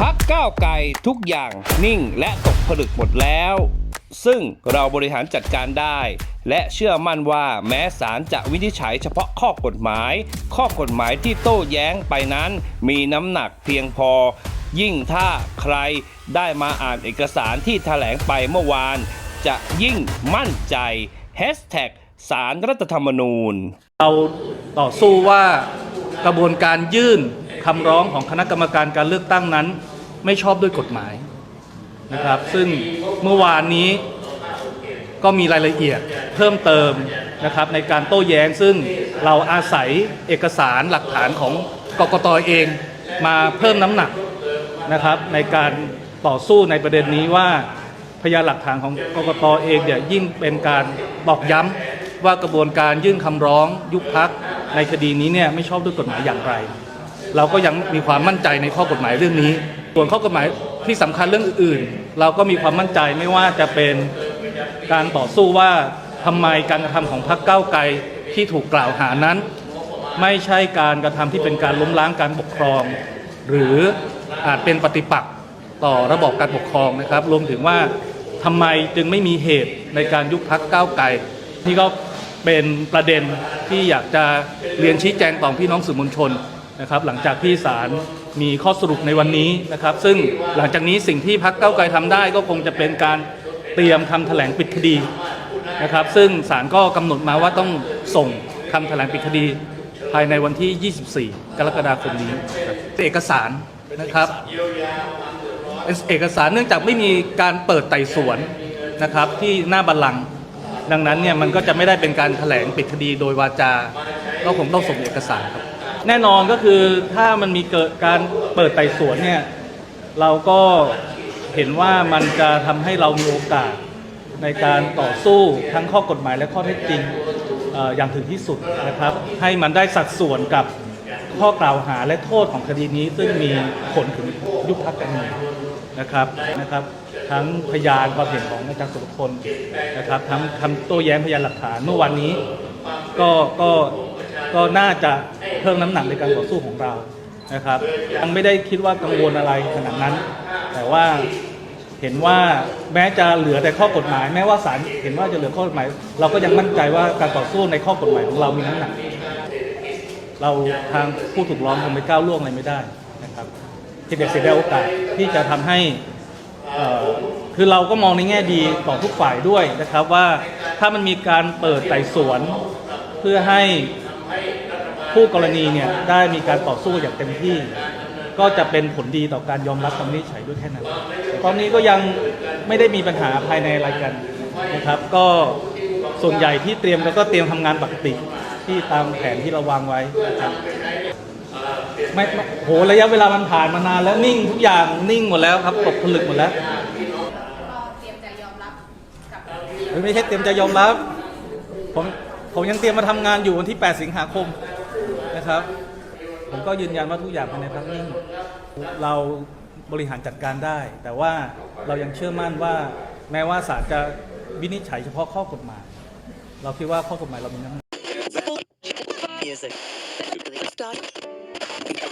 พักก้าวไกลทุกอย่างนิ่งและตกผลึกหมดแล้ว ซึ่งเราบริหารจัดการได้ และเชื่อมั่นว่าแม้ศาลจะวินิจฉัยเฉพาะข้อกฎหมาย ข้อกฎหมายที่โต้แย้งไปนั้น มีน้ำหนักเพียงพอ ยิ่งถ้าใครได้มาอ่านเอกสารที่แถลงไปเมื่อวาน จะยิ่งมั่นใจ Hashtag สารรัฐธรรมนูญ เราต่อสู้ว่ากระบวนการยื่น คำร้องของคณะกรรมการการเลือกตั้งนั้น ไม่ชอบด้วยกฎหมายนะครับ ซึ่งเมื่อวานนี้ก็มีรายละเอียดเพิ่มเติมนะครับในการโต้แย้งซึ่งเราอาศัยเอกสารหลักฐานของกกตเองมาเพิ่มน้ำหนักนะครับ ในการต่อสู้ในประเด็นนี้ว่าพยานหลักฐานของกกตเองเนี่ยยิ่งเป็นการตอกย้ำว่ากระบวนการยื่นคำร้องยุบพักในคดีนี้เนี่ยไม่ชอบด้วยกฎหมายอย่างไร เราก็ยังมีความมั่นใจในข้อกฎหมายเรื่องนี้ ส่วนข้อกฎหมายที่สำคัญเรื่องอื่นๆ เราก็มีความมั่นใจไม่ว่าจะเป็นการต่อสู้ว่าทำไมการกระทำของพรรคก้าวไกลที่ถูกกล่าวหานั้น ไม่ใช่การกระทำที่เป็นการล้มล้างการปกครอง หรืออาจเป็นปฏิปักษ์ต่อระบอบการปกครองนะครับ รวมถึงว่าทำไมจึงไม่มีเหตุในการยุบพักก้าวไกลนี่ก็เป็นประเด็นที่อยากจะเรียนชี้แจงต่อพี่น้องสื่อมวลชน นะครับหลังจากที่ศาลมีข้อสรุปในวันนี้นะครับ ซึ่งหลังจากนี้สิ่งที่พักเก้าไกลทำได้ก็คงจะเป็นการเตรียมคำแถลงปิดคดีนะครับ ซึ่งศาลก็กำหนดมาว่าต้องส่งคำแถลงปิดคดี ภายในวันที่ 24 กรกฎาคมนี้เอกสารนะครับเป็นเอกสารเนื่องจากไม่มีการเปิดไต่สวนนะครับที่หน้าบัลลังก์ดังนั้นเนี่ยมันก็จะไม่ได้เป็นการแถลงปิดคดีโดยวาจาก็คงต้องส่งเอกสารครับ แน่นอนก็คือถ้ามันมีเกิดการเปิดไต่สวนเนี่ย เราก็เห็นว่ามันจะทำให้เรามีโอกาสในการต่อสู้ทั้งข้อกฎหมายและข้อเท็จจริงอออย่างถึงที่สุดนะครับ ให้มันได้สัดส่วนกับข้อกล่าวหาและโทษของคดีนี้ ซึ่งมีผลถึงยุบพักการเมืองนะครับนะครับ ทั้งพยานความเห็นของอาจารย์สุรพลนะครับทั้งคำโต้แย้งพยานหลักฐานเมื่อวันนี้ ก็ก็ ก็น่าจะเพิ่มน้ำหนักในการต่อสู้ของเรานะครับยังไม่ได้คิดว่ากังวลอะไรขนาดนั้น แต่ว่าเห็นว่าแม้จะเหลือแต่ข้อกฎหมาย แม้ว่าศาลเห็นว่าจะเหลือข้อกฎหมาย เราก็ยังมั่นใจว่าการต่อสู้ในข้อกฎหมายของเรามีน้ำหนัก เราทางผู้ถูกร้องคงไปก้าวล่วงอะไรไม่ได้นะครับเพียงแต่เสียดายโอกาสที่จะทำให้คือเราก็มองในแง่ดีต่อทุกฝ่ายด้วยนะครับว่าถ้ามันมีการเปิดไต่สวนเพื่อให้ ผู้กรณีเนี่ยได้มีการต่อสู้อย่างเต็มที่ ก็จะเป็นผลดีต่อการยอมรับคำวินิจฉัยด้วยแค่นั้น ตอนนี้ก็ยังไม่ได้มีปัญหาภายในอะไรกันนะครับ ก็ส่วนใหญ่ที่เตรียมแล้วก็เตรียมทำงานปกติที่ตามแผนที่เราวางไว้นะครับไม่ไม่โหระยะเวลามันผ่านมานานแล้วนิ่งทุกอย่างนิ่งหมดแล้วครับตกผลึกหมดแล้ว ก็เตรียมใจยอมรับกับไม่ใช่เตรียมจะยอมรับ ผมผมยังเตรียมมาทำงานอยู่วันที่ 8 สิงหาคม นะครับ ผมก็ยืนยันว่าทุกอย่างภายในทางนิ่งเราบริหารจัดการได้ แต่ว่าเรายังเชื่อมั่นว่าแม้ว่าศาลจะวินิจฉัยเฉพาะข้อกฎหมาย เราคิดว่าข้อกฎหมายเรามีน้ำหนัก